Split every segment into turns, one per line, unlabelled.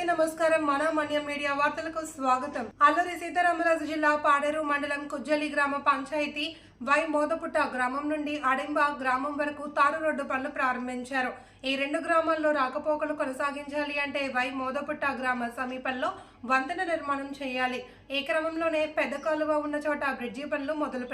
అందరికీ నమస్కారం. మన మన్యం మీడియా వార్తలకు స్వాగతం. అల్లూరి సీతారామరాజు జిల్లా పాడేరు మండలం కుజ్జలి గ్రామ పంచాయతీ వై మోదపుట్ట గ్రామం నుండి అడింబ గ్రామం వరకు తారు రోడ్డు పనులు ప్రారంభించారు. ఈ రెండు గ్రామాల్లో రాకపోకలు కొనసాగించాలి అంటే వై మోదపుట్ట గ్రామ సమీపంలో వంతెన నిర్మాణం చేయాలి. ఈ క్రమంలోనే పెద్ద కాలువ ఉన్న చోట బ్రిడ్జి పనులు మొదలు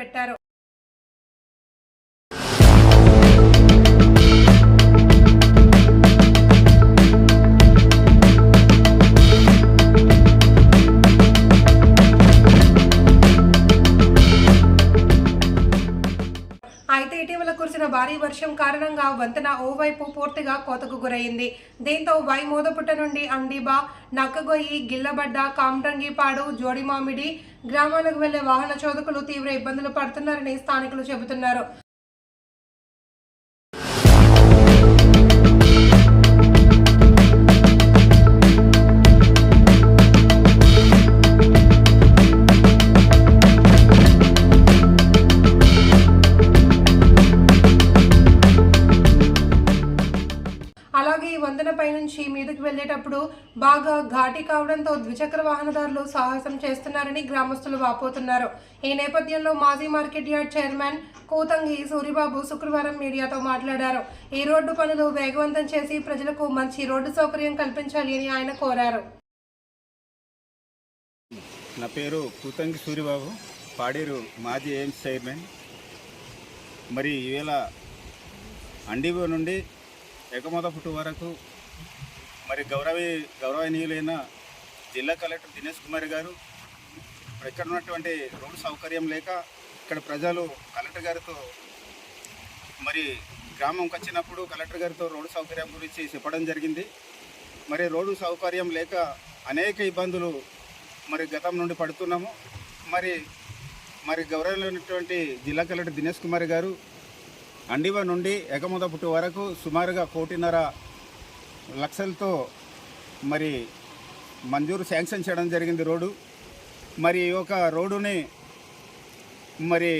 భారీ వర్షం కారణంగా వంతెన ఓవైపు పూర్తిగా కోతకు గురైంది. దీంతో వైమోదపుట్ట నుండి అండిబా నక్కగొయ్యి గిల్లబడ్డ కామరంగిపాడు జోడిమామిడి గ్రామాలకు వెళ్ళే వాహన చోదకులు తీవ్ర ఇబ్బందులు పడుతున్నారని స్థానికులు చెబుతున్నారు. నుంచి మీదకి వెళ్ళేటప్పుడు బాగా ఘాటి కావడంతో ద్విచక్ర వాహనదారులు సాహసం చేస్తున్నారని గ్రామస్తులు వాపోతున్నారు. ఈ నేపథ్యంలో మాజీ market yard chairman Kuthangi Suribabu శుక్రవారం మీడియాతో మాట్లాడారు. ఈ రోడ్డు పనులు వేగవంతం చేసి ప్రజలకు మంచి రోడ్డు సౌకర్యం కల్పించాలి అని ఆయన కోరారు.
నా పేరు కూతంగి సూరిబాబు పాడేరు మాజీ ఎయిమ్స్ చైర్మన్. మరి ఈవేళ అండిగో నుండి ఎగమొదపుట్టు వరకు మరి గౌరవ గౌరవనీయులైన జిల్లా కలెక్టర్ దినేష్ కుమార్ గారు ఇప్పుడు ఇక్కడ ఉన్నటువంటి రోడ్డు సౌకర్యం లేక ఇక్కడ ప్రజలు కలెక్టర్ గారితో మరి గ్రామంకి వచ్చినప్పుడు కలెక్టర్ గారితో రోడ్డు సౌకర్యం గురించి చెప్పడం జరిగింది. మరి రోడ్డు సౌకర్యం లేక అనేక ఇబ్బందులు మరి గతం నుండి పడుతున్నాము. మరి మరి గౌరవమైనటువంటి జిల్లా కలెక్టర్ దినేష్ కుమార్ గారు అండివ నుండి ఎగముదపుట్టు వరకు సుమారుగా కోటిన్నర లక్షలతో మరి మంజూరు శాంక్షన్ చేయడం జరిగింది రోడ్డు. మరి ఈ యొక్క రోడ్డుని మరి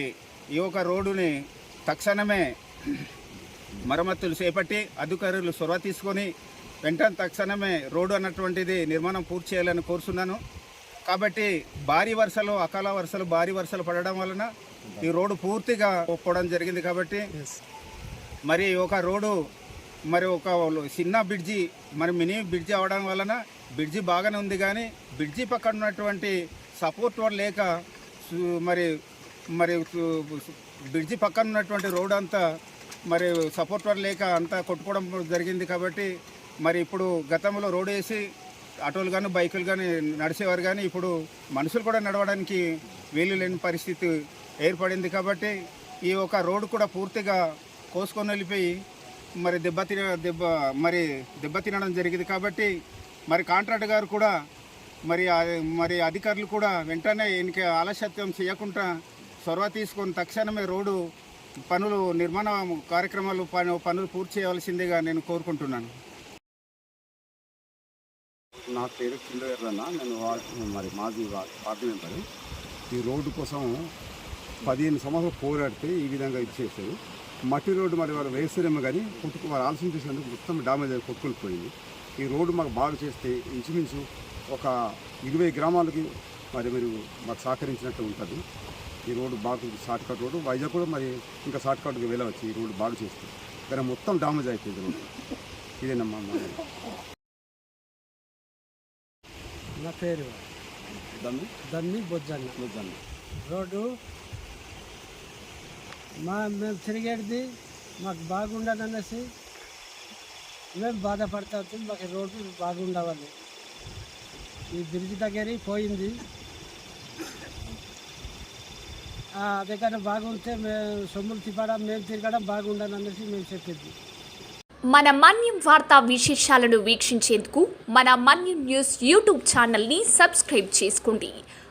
ఈ యొక్క రోడ్డుని తక్షణమే మరమ్మతులు చేపట్టి అధికారులు చొరవ తీసుకొని వెంటనే తక్షణమే రోడ్డు అన్నటువంటిది నిర్మాణం పూర్తి చేయాలని కోరుతున్నాను కాబట్టి భారీ వర్షాలు అకాల వర్షాలు భారీ వర్షాలు పడడం వలన ఈ రోడ్డు పూర్తిగా పోవడం జరిగింది కాబట్టి మరి ఒక రోడ్డు మరి ఒక చిన్న బ్రిడ్జి మరి మినీ బ్రిడ్జి అవడం వలన బ్రిడ్జి బాగానే ఉంది కానీ బ్రిడ్జి పక్కన ఉన్నటువంటి సపోర్ట్ వల్ల లేక మరి మరి బ్రిడ్జి పక్కన ఉన్నటువంటి రోడ్ అంతా మరి సపోర్ట్ వల్ల లేక అంతా కొట్టుకోవడం జరిగింది కాబట్టి మరి ఇప్పుడు గతంలో రోడ్ వేసి ఆటోలు కానీ బైకులు కానీ నడిచేవారు కానీ ఇప్పుడు మనుషులు కూడా నడవడానికి వీలు లేని పరిస్థితి ఏర్పడింది కాబట్టి ఈ ఒక రోడ్డు కూడా పూర్తిగా కోసుకొని వెళ్ళిపోయి మరి దెబ్బతిన దెబ్బ మరి దెబ్బతినడం జరిగింది కాబట్టి మరి కాంట్రాక్ట్ గారు కూడా మరి మరి అధికారులు కూడా వెంటనే ఈయనకి ఆలస్యత్వం చేయకుండా చొరవ తీసుకొని తక్షణమే రోడ్డు పనులు నిర్మాణ కార్యక్రమాలు పను- పనులు పూర్తి చేయవలసిందిగా నేను కోరుకుంటున్నాను.
నా పేరు కిందెర్రన్న నేను మరి మాజీ పార్టీ మెంబర్. ఈ రోడ్డు కోసం పదిహేను సంవత్సరాలు పోరాడితే ఈ విధంగా ఇచ్చేసారు మట్టి రోడ్డు మరి వాళ్ళు వేస్తారేమో కానీ కొట్టుకు వారు ఆలస్యం చేసినందుకు మొత్తం డామేజ్ అయి కొట్టుకుని పోయింది ఈ రోడ్డు మాకు బాగు చేస్తే ఇంచుమించు ఒక ఇరవై గ్రామాలకి మరి మీరు మాకు సహకరించినట్టు ఉంటుంది. ఈ రోడ్డు బాగా షార్ట్ కట్ రోడ్డు వైజాగ్ కూడా మరి ఇంకా షార్ట్ కట్కి వెళ్ళవచ్చు ఈ రోడ్డు బాగు చేస్తే. కానీ మొత్తం డామేజ్ అయిపోయింది రోడ్డు. ఇదేనమ్మా
నా పేరు
దమ్మి
దమ్మి బొజ్జన్న.
వద్దన్న
రోడ్డు మా మేము తిరిగేది మాకు బాగుండదు అనేసి మేము బాధపడతా మాకు రోడ్డు బాగుండవాలి. ఈ బ్రిడ్జ్ దగ్గర పోయింది. ఆ, బాగుంటే మేము సొమ్ములు తిప్పడం మేము తిరగడం బాగుండదు అనేసి మేము చెప్పింది
మన మన్యం వార్తా విశేషాలను వీక్షించేందుకు మన మన్యం న్యూస్ యూట్యూబ్ ఛానల్ని సబ్స్క్రైబ్ చేసుకోండి.